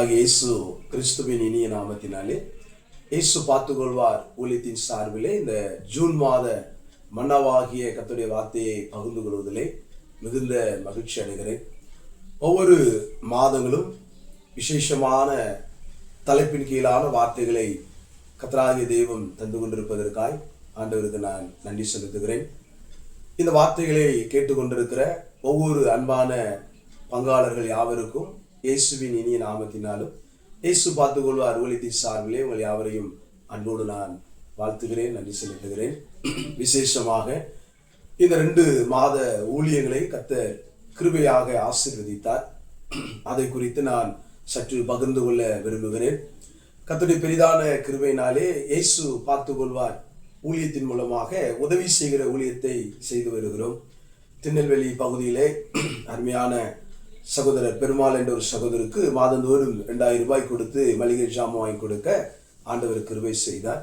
கத்தராகிய இயேசு கிறிஸ்துவின் இனிய நாமத்தினாலே இயேசு பார்த்துக்கொள்வார் ஊழியத்தின் சார்பிலே இந்த ஜூன் மாத மன்னாவாகிய கத்துடைய வார்த்தையை பகிர்ந்து கொள்வதிலே மிகுந்த மகிழ்ச்சி அடைகிறேன். ஒவ்வொரு மாதங்களும் விசேஷமான தலைப்பின் கீழான வார்த்தைகளை கத்தராகிய தெய்வம் தந்து கொண்டிருப்பதற்காய் ஆண்டவருக்கு நான் நன்றி செலுத்துகிறேன். இந்த வார்த்தைகளை கேட்டுக்கொண்டிருக்கிற ஒவ்வொரு அன்பான பங்காளர்கள் யாவருக்கும் இயேசுவின் இனிய நாமத்தினாலும் இயேசு பார்த்துக்கொள்வார் ஊழியத்தின் சார்பிலே உங்கள் யாவரையும் அன்போடு நான் வாழ்த்துகிறேன் நன்றி செலுத்துகிறேன். விசேஷமாக இந்த ரெண்டு மாத ஊழியங்களை கத்த கிருபையாக ஆசீர்வதித்தார். அதை குறித்து நான் சற்று பகிர்ந்து கொள்ள விரும்புகிறேன். கத்துடைய பெரிதான கிருபையினாலே இயேசு பார்த்து கொள்வார் ஊழியத்தின் மூலமாக உதவி செய்கிற ஊழியத்தை செய்து வருகிறோம். திருநெல்வேலி பகுதியிலே அருமையான சகோதரர் பெருமாள் என்ற ஒரு சகோதரருக்கு மாதந்தோறும் ரெண்டாயிரம் ரூபாய் கொடுத்து மளிகை ஜாமான் வாங்கி கொடுக்க ஆண்டவர் கிருபை செய்தார்.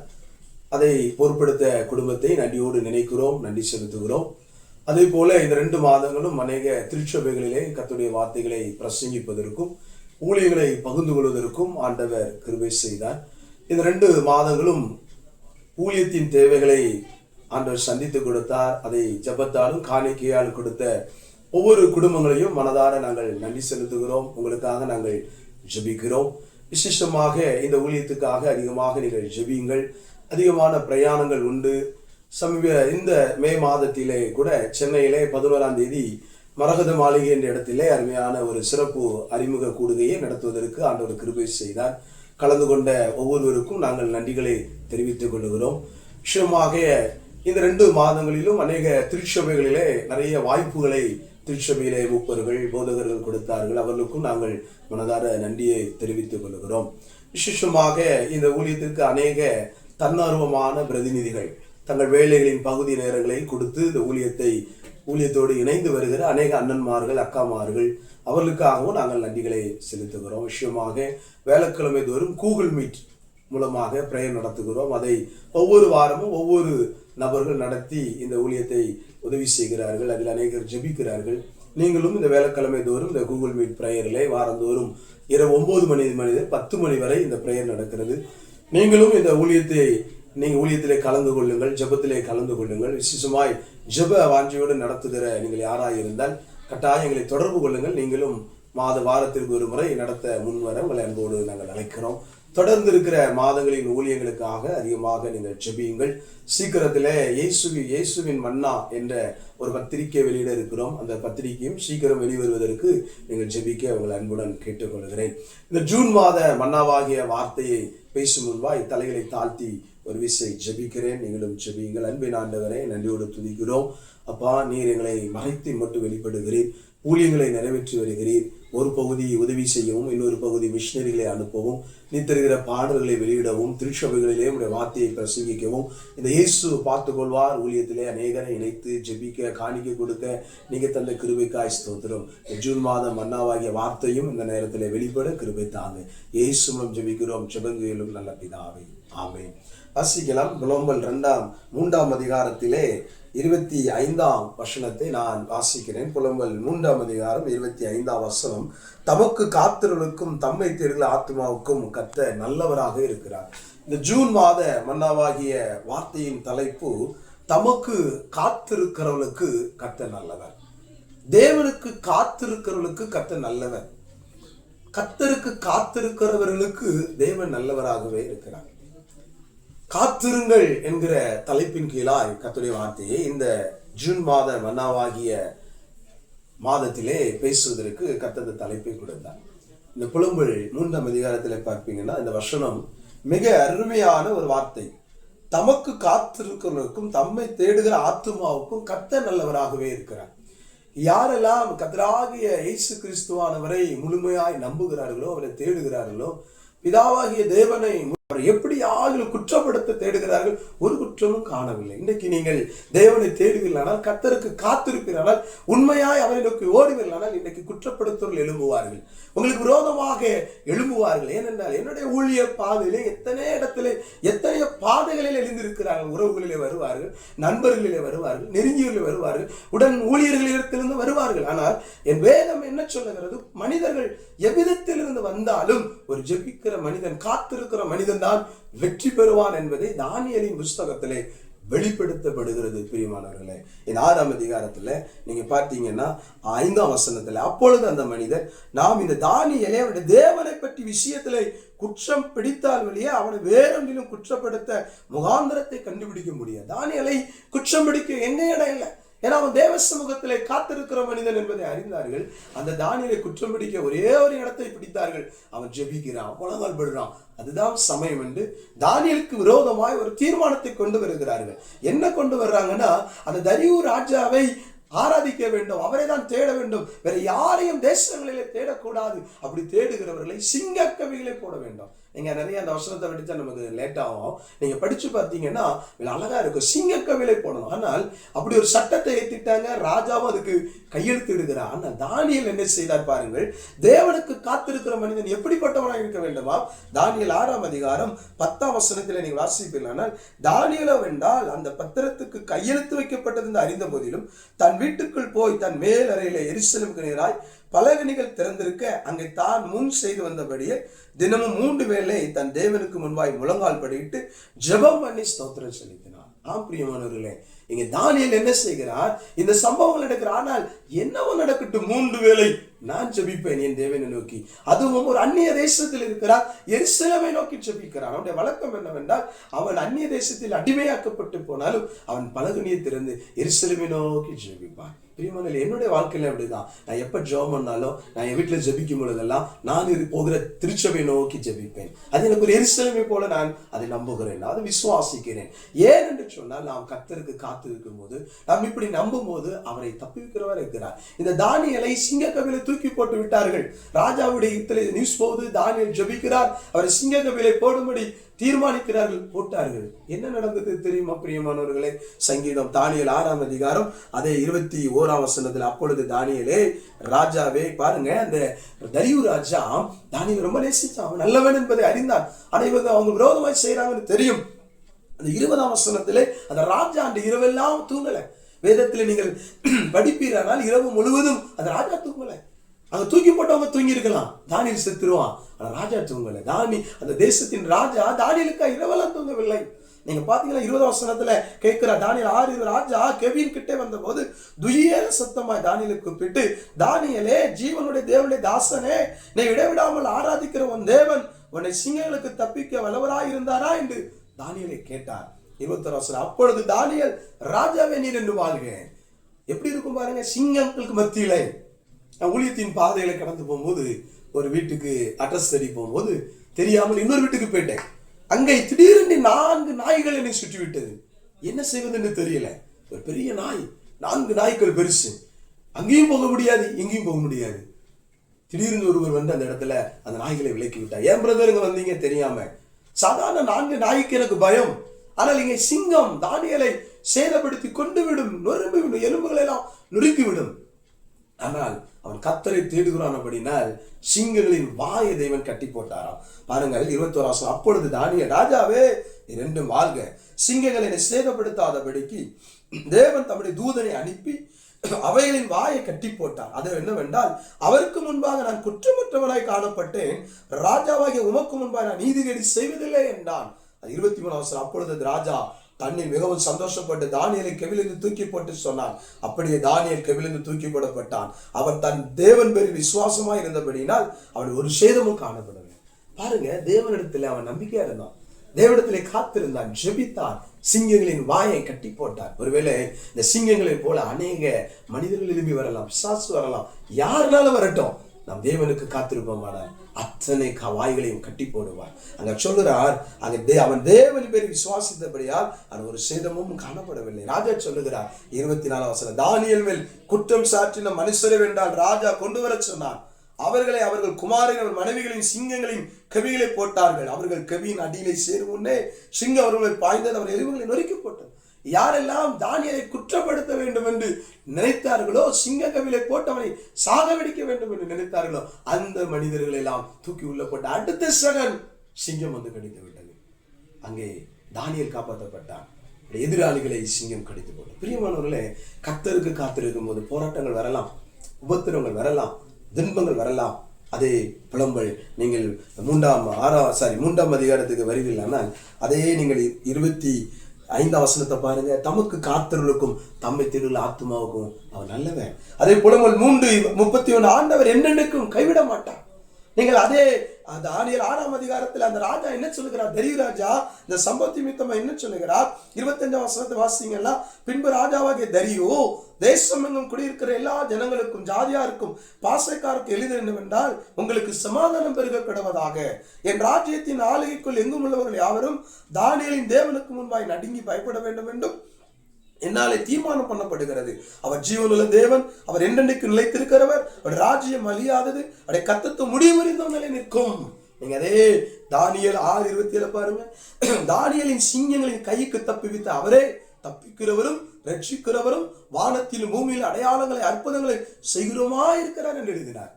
அதை பொருட்படுத்த குடும்பத்தை நன்றியோடு நினைக்கிறோம் நன்றி செலுத்துகிறோம். அதே போல இந்த ரெண்டு மாதங்களும் அநேக திருச்சபைகளிலே கத்துடைய வார்த்தைகளை பிரசங்கிப்பதற்கும் ஊழியர்களை பகிர்ந்து கொள்வதற்கும் ஆண்டவர் கிருபை செய்தார். இந்த ரெண்டு மாதங்களும் ஊழியத்தின் தேவைகளை ஆண்டவர் சந்தித்து கொடுத்தார். அதை ஜபத்தாலும் காணிக்கையால் கொடுத்த ஒவ்வொரு குடும்பங்களையும் மனதார நாங்கள் நன்றி செலுத்துகிறோம். உங்களுக்காக நாங்கள் ஜெபிக்கிறோம். விசேஷமாக இந்த ஊழியத்துக்காக அதிகமாக நீங்கள் ஜபியுங்கள். அதிகமான பிரயாணங்கள் உண்டு. சமீப இந்த மே மாதத்திலே கூட சென்னையிலே பதினோராம் தேதி மரகத மாளிகை என்ற இடத்திலே அருமையான ஒரு சிறப்பு அறிமுக கூடுகையை நடத்துவதற்கு ஆண்டவர் கிருபை செய்தார். கலந்து கொண்ட ஒவ்வொருவருக்கும் நாங்கள் நன்றிகளை தெரிவித்துக் கொள்கிறோம். விஷயமாக இந்த ரெண்டு மாதங்களிலும் அநேக திருச்சபைகளிலே நிறைய வாய்ப்புகளை திருச்சபையிலே மூப்பர்கள் போதகர்கள் கொடுத்தார்கள். அவர்களுக்கும் நாங்கள் மனதார நன்றியை தெரிவித்துக் கொள்கிறோம். விசேஷமாக இந்த ஊழியத்திற்கு அநேக தன்னார்வமான பிரதிநிதிகள் தங்கள் வேலைகளின் பகுதி நேரங்களை கொடுத்து இந்த ஊழியத்தை ஊழியத்தோடு இணைந்து வருகிற அநேக அண்ணன்மார்கள் அக்காமார்கள் அவர்களுக்காகவும் நாங்கள் நன்றிகளை செலுத்துகிறோம். விஷயமாக வேலைக்கிழமை தோறும் கூகுள் மீட் மூலமாக பிரேயர் நடத்துகிறோம். அதை ஒவ்வொரு வாரமும் ஒவ்வொரு நபர்கள் நடத்தி இந்த ஊழியத்தை உதவி செய்கிறார்கள் அதில் அநேகர் ஜெபிக்கிறார்கள். நீங்களும் இந்த வேலைக்கிழமை தோறும் இந்த கூகுள் மீட் ப்ரேயரில் வாரந்தோறும் இரவு ஒம்பது மணி மணி பத்து மணி வரை இந்த ப்ரேயர் நடக்கிறது. நீங்களும் இந்த ஊழியத்தை நீங்கள் ஊழியத்திலே கலந்து கொள்ளுங்கள் ஜபத்திலே கலந்து கொள்ளுங்கள். விசேஷமாய் ஜெப வாஞ்சியோடு நடத்துகிற நீங்கள் யாராக இருந்தால் கட்டாயம் எங்களை தொடர்பு கொள்ளுங்கள். நீங்களும் மாத வாரத்திற்கு ஒரு முறை நடத்த முன்வர உங்களை அன்போடு நாங்கள் அழைக்கிறோம். தொடர்ந்து இருக்கிற மாதங்களின் ஊழியங்களுக்காக அதிகமாக நீங்கள் ஜெபியுங்கள். சீக்கிரத்தில் இயேசுவி இயேசுவின் மன்னா என்ற ஒரு பத்திரிகை வெளியிட இருக்கிறோம். அந்த பத்திரிகையும் சீக்கிரம் வெளிவருவதற்கு நீங்கள் ஜெபிக்க உங்கள் அன்புடன் கேட்டுக்கொள்கிறேன். இந்த ஜூன் மாத மன்னாவாகிய வார்த்தையை பேசும் முன்பாய் தலைகளை தாழ்த்தி ஒரு விசை ஜெபிக்கிறேன். நீங்களும் ஜெபியுங்கள். அன்பின் ஆண்டவரை நன்றியோடு துதிக்கிறோம். அப்பா நீர் எங்களை மறைத்து மட்டும் வெளிப்படுகிறீர். ஊழியங்களை நிறைவேற்றி வருகிறீர். ஒரு பகுதி உதவி செய்யவும் இன்னொரு பகுதி மிஷினரிகளை அனுப்பவும் நீ தருகிற பாடல்களை வெளியிடவும் திருச்சபைகளிலே உடைய வார்த்தையை பிரசங்கிக்கவும் இந்த இயேசு பார்த்துக்கொள்வார். ஊழியத்திலே அநேகரை இணைத்து ஜெபிக்க காணிக்க கொடுக்க நீங்க தந்த கிருபைக்காய் ஸ்தோத்திரம். ஜூன் மாதம் மன்னாவாகிய வார்த்தையும் இந்த நேரத்தில் வெளிப்பட கிருபை தாங்க. இயேசு மூலம் ஜெபிக்கிறோம். ஜெபங்கையிலும் நல்ல பிதாவை. ஆமென். வாசிக்கலாம் குளோம்பல் ரெண்டாம் மூன்றாம் அதிகாரத்திலே இருபத்தி ஐந்தாம் வசனத்தை நான் வாசிக்கிறேன். புலம்பல் மூன்றாம் அதிகாரம் இருபத்தி ஐந்தாம் வசனம். தமக்கு காத்திரலுக்கும் தம்மை தேடுகிற ஆத்மாவுக்கும் கத்த நல்லவராக இருக்கிறார். இந்த ஜூன் மாத மன்னாவாகிய வார்த்தையின் தலைப்பு தமக்கு காத்திருக்கிறவளுக்கு கத்த நல்லவர். தேவனுக்கு காத்திருக்கிறவளுக்கு கத்த நல்லவர். கத்தருக்கு காத்திருக்கிறவர்களுக்கு தேவன் நல்லவராகவே இருக்கிறார். காத்திருங்கள் என்கிற தலைப்பின் கீழாய் கத்துடைய வார்த்தையை இந்த ஜூன் மாத மன்னாவாகிய மாதத்திலே பேசுவதற்கு கத்தது தலைப்பை கொடுத்தார். இந்த புலம்புழி மூன்றாம் அதிகாரத்தில் பார்ப்பீங்கன்னா இந்த வசனம் மிக அருமையான ஒரு வார்த்தை. தமக்கு காத்திருக்கிறவருக்கும் தம்மை தேடுகிற ஆத்மாவுக்கும் கத்த நல்லவராகவே இருக்கிறார். யாரெல்லாம் கத்தராகிய இயேசு கிறிஸ்துவானவரை முழுமையாய் நம்புகிறார்களோ அவரை தேடுகிறார்களோ பிதாவாகிய தேவனை அவரை எப்படியாவது குற்றப்படுத்த தேடுகிறார்கள்? ஒரு குற்றமும் காணவில்லை. இன்றைக்கு நீங்கள் தேவனை தேடுவீர்களானால் கத்தருக்கு காத்திருப்பீர்களானால் உண்மையாய் அவரை நோக்கி ஓடுவீர்களானால் இன்றைக்கு குற்றப்படுத்தவர்கள் எழும்புவார்கள். உங்களுக்கு விரோதமாக எழும்புவார்கள். ஏனென்றால் என்னுடைய ஊழிய பாதையிலே எத்தனை இடத்திலே எத்தனை பாதைகளில் எழுந்திருக்கிறார்கள். உறவுகளிலே வருவார்கள் நண்பர்களிலே வருவார்கள் நெருங்கியவர்களே வருவார்கள் உடன் ஊழியர்களிடத்திலிருந்து வருவார்கள். ஆனால் என் வேதம் என்ன சொல்லுகிறது? மனிதர்கள் எவ்விதத்திலிருந்து வந்தாலும் ஒரு ஜெபிக்கிற மனிதன் காத்திருக்கிற மனிதன் தான் வெற்றி பெறுவான் என்பதை தானியலின் புஸ்தகத்திலே வெளிப்படுத்தப்படுகிறது பிரியமானவர்களே. இந்த ஆறாம் அதிகாரத்தில் நீங்க பார்த்தீங்கன்னா ஐந்தாம் வசனத்துல அப்பொழுது அந்த மனிதர் நாம் இந்த தானியலை அவருடைய தேவனை பற்றி விஷயத்தில் குற்றம் பிடித்தால் வழியே அவனை வேறொன்றிலும் குற்றப்படுத்த முகாந்திரத்தை கண்டுபிடிக்க முடியாது. தானியலை குற்றம் பிடிக்க எங்க இடம் இல்லை. ஏன்னா அவன் தேவ சமூகத்திலே காத்திருக்கிற மனிதன் என்பதை அறிந்தார்கள். அந்த தானியலை குற்றம் பிடிக்க ஒரே ஒரு இடத்தை பிடித்தார்கள். அவன் ஜெபிக்கிறான் முழங்கால் படுறான் அதுதான் சமயம் என்று தானியலுக்கு விரோதமாய் ஒரு தீர்மானத்தை கொண்டு வருகிறார்கள். என்ன கொண்டு வர்றாங்கன்னா அந்த தரியூர் ராஜாவை ஆராதிக்க வேண்டும் அவரை தான் தேட வேண்டும். வேற யாரையும் தேசங்களிலே தேடக்கூடாது. அப்படி தேடுகிறவர்களை சிங்க கவிகளை போட வேண்டும். நீங்க நிறைய அந்த வசனத்தை படித்தா நமக்கு லேட் ஆகும். நீங்க படிச்சு பார்த்தீங்கன்னா இதுல அழகா இருக்கும் சிங்கக்கவிலை போடணும். ஆனால் அப்படி ஒரு சட்டத்தை ஏற்றிட்டாங்க ராஜாவும் அதுக்கு கையெழுத்து இடுகிறார் ஆனால் தானியல் என்ன செய்தார் பாருங்கள். தேவனுக்கு காத்திருக்கிற மனிதன் எப்படிப்பட்டவனாக இருக்க வேண்டுமா? தானியல் ஆறாம் அதிகாரம் பத்தாம் வசனத்தில் நீங்கள் வாசிப்பீர்கள். தானியலோ வென்றால் அந்த பத்திரத்துக்கு கையெழுத்து வைக்கப்பட்டது அறிந்த போதிலும் தன் வீட்டுக்குள் போய் தன் மேல் அறையில எரிசலும் நேராய் பலகணிகள் திறந்திருக்க அங்கே தான் முன் செய்து வந்தபடியே தினமும் மூன்று வேளை தன் தேவனுக்கு முன்பாய் முழங்கால் படியிட்டு ஜபம் பண்ணி ஸ்தோத்திரம் செலுத்தினார் ஆம் பிரியமானவர்களே இங்க தானியல் என்ன செய்கிறார்? இந்த சம்பவங்கள் நடக்கிற ஆனால் என்னவோ நடக்கட்டும். மூன்று வேளை நான் ஜெபிப்பேன் என் தேவனை நோக்கி. அதுவும் ஒரு அந்நிய தேசத்தில் இருக்கிறார். எரிசலமை நோக்கி ஜபிக்கிறார். அவனுடைய வழக்கம் என்னவென்றால் அவன் அந்நிய தேசத்தில் அடிமையாக்கப்பட்டு போனாலும் அவன் பலகுனியை திறந்து எரிசலமை நோக்கி ஜெபிப்பான். பிரியமான என்னுடைய வாழ்க்கையில அப்படிதான் நான் எப்ப ஜெபம் பண்ணாலும் நான் என் வீட்டுல ஜெபிக்கும் பொழுதெல்லாம் நான் இது போகிற திருச்சபை நோக்கி ஜெபிப்பேன். அது எனக்கு ஒரு எரிசலமை போல நான் அதை நம்புகிறேன். அதை விசுவாசிக்கிறேன். ஏன் என்று சொன்னால் நாம் கத்தருக்கு காத்திருக்கும் போது நாம் இப்படி நம்பும் போது அவரை தப்பிக்கிறவர் இருக்கிறார். இந்த தானியலை சிங்கக்கவிலை தூக்கி போட்டு விட்டார்கள். ராஜாவுடைய இத்தலை நியூஸ் போகுது தானியல் ஜெபிக்கிறார். அவரை சிங்கக்கவிலை போடும்படி தீர்மானிக்கிறார்கள் போட்டார்கள். என்ன நடந்தது தெரியுமா பிரியமானவர்களே? சங்கீதம் தானியல் ஆறாம் அதிகாரம் அதே இருபத்தி ஓராம் வசனத்தில் அப்பொழுது தானியலே ராஜாவே பாருங்க அந்த தரியு ராஜா தானியல் ரொம்ப நேசித்தான். அவன் நல்லவன் என்பதை அறிந்தான். ஆனால் இவங்க அவங்க விரோதமாய் செய்கிறாங்கன்னு தெரியும். அந்த இருபதாம் வசனத்திலே அந்த ராஜா அந்த இரவெல்லாம் தூங்கலை. வேதத்தில் நீங்கள் படிப்பீரானால் இரவு முழுவதும் அந்த ராஜா தூங்கலை. அங்கே தூக்கி போட்டவங்க தூங்கி இருக்கலாம் தானியல் செத்துருவான். ஆனால் ராஜா தூங்கலை. தானி அந்த தேசத்தின் ராஜா தானியலுக்கா இரவெல்லாம் தூங்கவில்லை. நீங்க பாத்தீங்கன்னா இருபதாம் வசனத்துல கேட்கிற தானியல் ஆறு ராஜா கெவின் கிட்டே வந்த போது துயர சத்தமாய் தானியலை கூப்பிட்டு தானியலே ஜீவனுடைய தேவனுடைய தாசனே நீ இடைவிடாமல் ஆராதிக்கிற உன் தேவன் உன்னை சிங்கங்களுக்கு தப்பிக்க வல்லவராய் இருந்தாரா? என்று தானியலை கேட்டார். இருபத்தொரு வசனம் அப்பொழுது தானியல் ராஜாவே நீர் என்று வாழ்க. எப்படி இருக்கும் பாருங்க சிங்கங்களுக்கு மத்தியிலே ஊழியத்தின் பாதையில கடந்து போகும்போது ஒரு வீட்டுக்கு அட்ரஸ் தேடி போகும்போது தெரியாமல் இன்னொரு வீட்டுக்கு போயிட்டேன். அங்கே திடீரென்று நான்கு நாய்கள் என்னை சுற்றி விட்டது என்ன செய்வதுன்னு தெரியல. ஒரு பெரிய நாய் நான்கு நாய்கள் பெருசு. அங்கேயும் போக முடியாது எங்கேயும் போக முடியாது. திடீர்னு ஒருவர் வந்து அந்த இடத்துல அந்த நாய்களை விலக்கி விட்டார் ஏன் பிரதருங்க வந்தீங்க தெரியாம? சாதாரண நான்கு நாய்க்கு எனக்கு பயம். ஆனால் இங்கே சிங்கம் தானியலை சேதப்படுத்தி கொண்டு விடும் நொறும்பு விடும் எலும்புகளை எல்லாம் நொறுக்கி விடும். ஆனால் அவன் கத்தரை தேடுகிறான் அப்படின்னால் சிங்கங்களின் வாயை தேவன் கட்டி போட்டாராம். பாருங்கள் இருபத்தோராசம் அப்பொழுது தானிய ராஜாவே இரண்டும் வாழ்க சிங்கங்களை சேதப்படுத்தாதபடிக்கு தேவன் தம்முடைய தூதனை அனுப்பி அவைகளின் வாயை கட்டி போட்டார். அது என்னவென்றால் அவருக்கு முன்பாக நான் குற்றமற்றவனாய் காணப்பட்டேன். ராஜாவாகிய உமக்கு முன்பாக நான் நீதிகேடு செய்வதில்லை என்றான். அது இருபத்தி மூணு அப்பொழுது ராஜா தன்னில் மிகவும் சந்தோஷப்பட்டு தானியலை கெவிலிருந்து தூக்கி போட்டு சொன்னான். அப்படியே தானியல் கெவிலிருந்து தூக்கி போடப்பட்டான். அவன் தன் தேவன் பெரிய விசுவாசமா இருந்தபடியினால் அவன் ஒரு சேதமும் காணப்படவில்லை. பாருங்க தேவனிடத்தில் அவன் நம்பிக்கையா இருந்தான். தேவனிடத்திலே காத்திருந்தான் ஜெபித்தான் சிங்கங்களின் வாயை கட்டி போட்டார் ஒருவேளை இந்த சிங்கங்களை போல அநேக மனிதர்கள் எழுப்பி வரலாம் சாசு வரலாம். யாருனாலும் வரட்டும். நாம் தேவனுக்கு காத்திருப்போமானால். அத்தனை கவாய்களையும் வாய்களையும் கட்டி போடுவார். அங்க சொல்லுகிறார் அங்க தே அவன் தேவன் பேர் விசுவாசித்தபடியால் அது ஒரு சேதமும் காணப்படவில்லை. ராஜா சொல்லுகிறார் இருபத்தி நாலாம் வசனம் தானியல் மேல் குற்றம் சாற்றின மனுஷரை வென்றால் ராஜா கொண்டு வர சொன்னான். அவர்களை அவர்கள் குமாரின் அவர் மனைவிகளின் சிங்கங்களின் கவிகளை போட்டார்கள். அவர்கள் கவியின் அடியிலே சேரும் முன்னே சிங்கம் அவர்களை பாய்ந்தது அவர் எலும்புகளை நொறுக்கி போட்டது. யாரெல்லாம் தானியலை குற்றப்படுத்த வேண்டும் என்று நினைத்தார்களோ சிங்கக்கவிலை போட்டவனை சாகவடிக்க வேண்டும் என்று நினைத்தார்களோ அந்த மனிதர்கள் எல்லாம் தூக்கி உள்ள போட்ட அடுத்த சகன் சிங்கம் வந்து கடித்து விட்டது. அங்கே தானியல் காப்பாற்றப்பட்டான். எதிராளிகளை சிங்கம் கடித்து போட்டது. பிரியமானவர்களே கத்தருக்கு காத்திருக்கும் போது போராட்டங்கள் வரலாம் உபத்திரங்கள் வரலாம் துன்பங்கள் வரலாம். அதே புலம்பல் நீங்கள் மூன்றாம் ஆறாம் சாரி மூன்றாம் அதிகாரத்துக்கு வருவீர்களானால் அதே நீங்கள் இருபத்தி ஐந்தாம் வசனத்தை பாருங்க. தமக்கு காத்தவர்களுக்கும் தம்மை திருள் ஆத்மாவுக்கும் அவன் நல்லவன் அதே போல மூன்று முப்பத்தி ஒன்று ஆண்டவர் என்னென்னைக்கும் கைவிட மாட்டான் நீங்கள் அதே அந்த ஆணியல் ஆறாம் அதிகாரத்தில் அந்த ராஜா என்ன சொல்லுகிறார்? தெரிய ராஜா இந்த சம்பவத்தை மித்தமா என்ன சொல்லுகிறார்? இருபத்தஞ்சாம் வசனத்தை வாசிங்கன்னா பின்பு ராஜாவாகிய தரியோ தேசம் எங்கும் குடியிருக்கிற எல்லா ஜனங்களுக்கும் ஜாதியாருக்கும் பாசைக்காருக்கும் எளிது என்னவென்றால் உங்களுக்கு சமாதானம் பெருக கிடவதாக என் ராஜ்யத்தின் ஆளுகைக்குள் எங்கும் உள்ளவர்கள் யாவரும் தானியலின் தேவனுக்கு முன்பாய் நடுங்கி பயப்பட வேண்டும் என்றும் என்னாலே தீர்மானம் பண்ணப்படுகிறது. அவர் ஜீவனுள்ள தேவன் அவர் என்றென்றைக்கு நிலைத்திருக்கிறவர் அவர் ராஜ்யம் அழியாதது அவருடைய கத்தத்து முடிவறிந்த நிலை நிற்கும். நீங்க அதே தானியல் ஆறு இருபத்தி ஏழு பாருங்க. தானியலின் சிங்கங்களின் கைக்கு தப்பிவித்த அவரே தப்பிக்கிறவரும் ரட்சிக்கிறவரும் வானத்திலும் பூமியில் அடையாளங்களை அற்புதங்களை செய்கிறோமா இருக்கிறார் என்று எழுதினார்.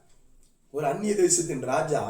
ஒரு அந்நிய தேசத்தின் ராஜா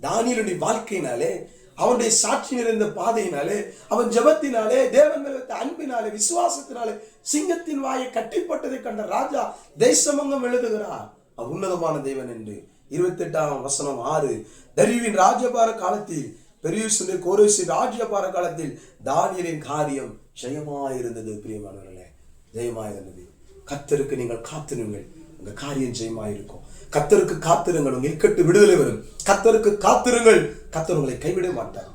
தானியலுடைய வாழ்க்கையினாலே அவனுடைய சாட்சி நிறைந்த பாதையினாலே அவன் ஜபத்தினாலே தேவன் மேல் அன்பினாலே விசுவாசத்தினாலே சிங்கத்தின் வாயை கட்டிப்பட்டதை கண்ட ராஜா தேசமங்கம் எழுதுகிறார். அவர் உன்னதமான தேவன் என்று. இருபத்தி எட்டாம் வசனம் ஆறு. தரிவின் ராஜபார காலத்தில் பெரியுசுடைய கோரேசி ராஜ்யபார காலத்தில் தானியலின் காரியம் ஜெயமாயிருந்தது பிரியமானவர்களே. ஜெயமாயிருந்தது. கத்தருக்கு நீங்கள் காத்திருங்கள். உங்க காரியம் ஜெயமாயிருக்கும். கத்தருக்கு காத்திருங்கள். உங்க இக்கட்டு விடுதலை வரும். கத்தருக்கு காத்திருங்கள். கத்தர் உங்களை கைவிட மாட்டார்.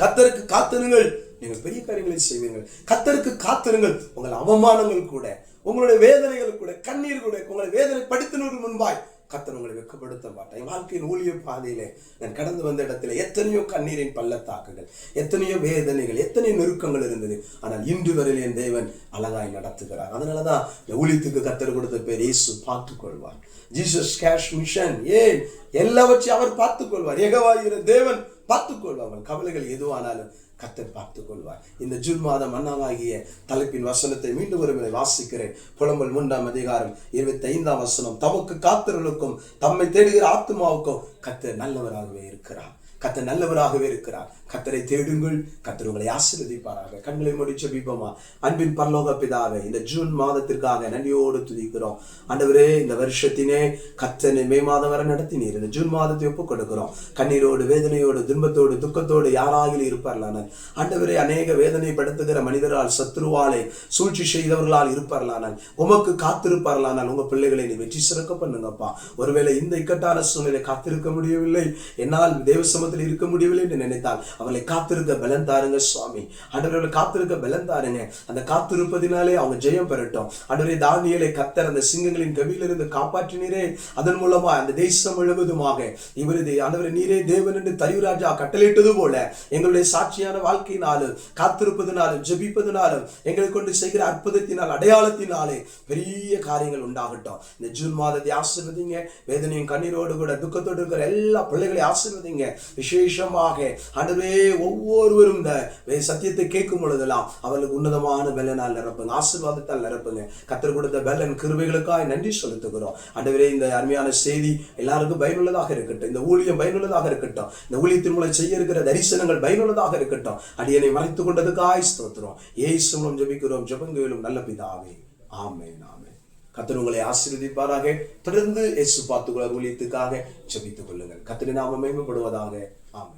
கத்தருக்கு காத்திருங்கள். நீங்கள் பெரிய காரியங்களை செய்வீர்கள். கத்தருக்கு காத்திருங்கள். உங்கள் அவமானங்கள் கூட உங்களுடைய வேதனைகள் கூட கண்ணீர் கூட உங்களை வேதனை படுத்தினருக்கு முன்பாய் கத்தன் உங்களை வெக்கப்படுத்த மாட்டேன் என் வாழ்க்கையின் ஊழிய பாதையிலே நான் கடந்து வந்த இடத்துல எத்தனையோ கண்ணீரின் பள்ளத்தாக்குகள் எத்தனையோ வேதனைகள் எத்தனையோ நெருக்கங்கள் இருந்தது. ஆனால் இன்று வரையில் என் தேவன் அழகாய் நடத்துகிறார். அதனாலதான் இந்த ஊழியத்துக்கு கத்தர் கொடுத்த பேர் இயேசு பார்த்துக்கொள்வார். ஜீசஸ் கேஷ் மிஷன் ஏன்? எல்லாவற்றையும் அவர் பார்த்துக்கொள்வார். ஏகவாகிற தேவன் பார்த்துக்கொள்வார். கவலைகள் எதுவானாலும் கத்தர் பார்த்து கொள்வார். இந்த ஜூன் மாதம் அண்ணாவாகிய தலைப்பின் வசனத்தை மீண்டும் ஒருமுறை வாசிக்கிறேன். புலம்பல் மூன்றாம் அதிகாரம் இருபத்தி ஐந்தாம் வசனம். தமக்கு காத்திரலுக்கும் தம்மை தேடுகிற ஆத்மாவுக்கும் கத்தர் நல்லவராகவே இருக்கிறார். கத்தர் நல்லவராகவே இருக்கிறார். கத்தரை தேடுங்கள் கத்தர் உங்களை ஆசீர்வதிப்பாராக. கண்களை முடிச்ச ஜெபிப்போமா? அன்பின் பரலோக பிதாவே இந்த ஜூன் மாதத்திற்காக நன்றியோடு துதிக்கிறோம். ஆண்டவரே இந்த வருஷத்தினே கத்தனை மே மாதம் வரை நடத்தினீர். இந்த ஜூன் மாதத்தை ஒப்புக் கொடுக்கிறோம் கண்ணீரோடு வேதனையோடு துன்பத்தோடு துக்கத்தோடு யாராகிலும் இருப்பார்களான. ஆண்டவரே அநேக வேதனைப்படுத்துகிற மனிதரால் சத்ருவாலே சூழ்ச்சி செய்தவர்களால் இருப்பார்களானால் உமக்கு காத்திருப்பார்களானால் உங்க பிள்ளைகளை நீ வெற்றி சிறக்க பண்ணுங்கப்பா. ஒருவேளை இந்த இக்கட்டான சூழ்நிலை காத்திருக்க முடியவில்லை. என்னால் தேவ சமத்தில் இருக்க முடியவில்லை என்று நினைத்தால் அவளை காத்திருக்க பலன் தாருங்க சுவாமி. ஆண்டவர்களை காத்திருக்க பலன் தாருங்க. அந்த காத்திருப்பதினாலே அவங்க ஜெயம் பெறட்டும். ஆண்டவரே தானியலை கத்தர் அந்த சிங்கங்களின் கவியிலிருந்து காப்பாற்றினீரே. அதன் மூலமா அந்த தேசம் முழுவதுமாக இவரது ஆண்டவரே நீரே தேவன் என்று தரிராஜா கட்டளையிட்டது போல எங்களுடைய சாட்சியான வாழ்க்கையினாலும் காத்திருப்பதினாலும் ஜெபிப்பதினாலும் எங்களை கொண்டு செய்கிற அற்புதத்தினால் அடையாளத்தினாலே பெரிய காரியங்கள் உண்டாகட்டும். இந்த ஜூன் மாதத்தை ஆசிர்வதிங்க. வேதனையும் கண்ணீரோடு கூட துக்கத்தோடு இருக்கிற எல்லா பிள்ளைகளையும் ஆசிர்வதிங்க. விசேஷமாக ஆண்டவரே ஒவ்வொருவரும் இந்த வே- சத்தியத்தை கேட்கும் பொழுதெல்லாம் அவர்களுக்கு உன்னதமான பலனால் நிரப்புங்க ஆசீர்வாதத்தால் நிரப்புங்க. கத்தர் கொடுத்த பலன் கிருபைகளுக்காய் நன்றி செலுத்துகிறோம். ஆண்டவரே இந்த அருமையான செய்தி எல்லாருக்கும் பயனுள்ளதாக இருக்கட்டும். இந்த ஊழியம் பயனுள்ளதாக இருக்கட்டும். இந்த ஊழியத்தின் மூலம் செய்ய இருக்கிற தரிசனங்கள் பயனுள்ளதாக இருக்கட்டும். அடியனை மறைத்துக் கொண்டதுக்காய் ஸ்தோத்திரம். ஏசு மூலம் ஜெபிக்கிறோம். ஜெபங்களும் நல்ல பிதாவே. ஆமே ஆமென். கத்தர் உங்களை ஆசீர்வதிப்பாராக. தொடர்ந்து இயேசு பார்த்துக்கொள்ள ஊழியத்துக்காக ஜபித்துக் கொள்ளுங்கள். கத்தரி நாம மேம்படுவதாக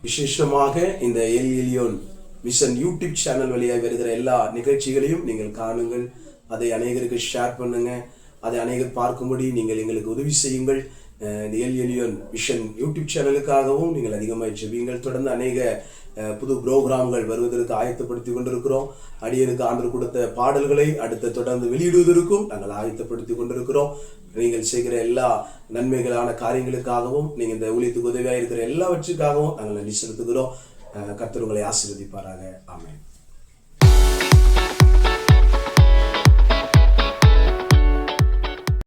விசேஷமாக இந்த El Elyon mission YouTube channel வழியாக வருகிற எல்லா நிகழ்ச்சிகளையும் நீங்கள் காணுங்கள். அதை அநேகருக்கு ஷேர் பண்ணுங்கள் அதை அநேகர் பார்க்கும்படி நீங்கள் எங்களுக்கு உதவி செய்யுங்கள். இந்த எல் எலியோன் மிஷன் யூடியூப் சேனலுக்காகவும் நீங்கள் அதிகமாக ஜெபியுங்கள். தொடர்ந்து அநேக புது புரோகிராம்கள் வருவதற்கு ஆயத்தப்படுத்தி கொண்டிருக்கிறோம். அடியனுக்கு ஆண்டு கொடுத்த பாடல்களை அடுத்து தொடர்ந்து வெளியிடுவதற்கும் நாங்கள் ஆயத்தப்படுத்தி கொண்டிருக்கிறோம். நீங்கள் செய்கிற எல்லா நன்மைகளான காரியங்களுக்காகவும் நீங்கள் இந்த ஊழியத்துக்கு உதவியாக இருக்கிற எல்லாவற்றுக்காகவும் நாங்கள் நன்றி செலுத்துகிறோம். கத்தர் உங்களை ஆசீர்வதிப்பாராக. ஆமென்.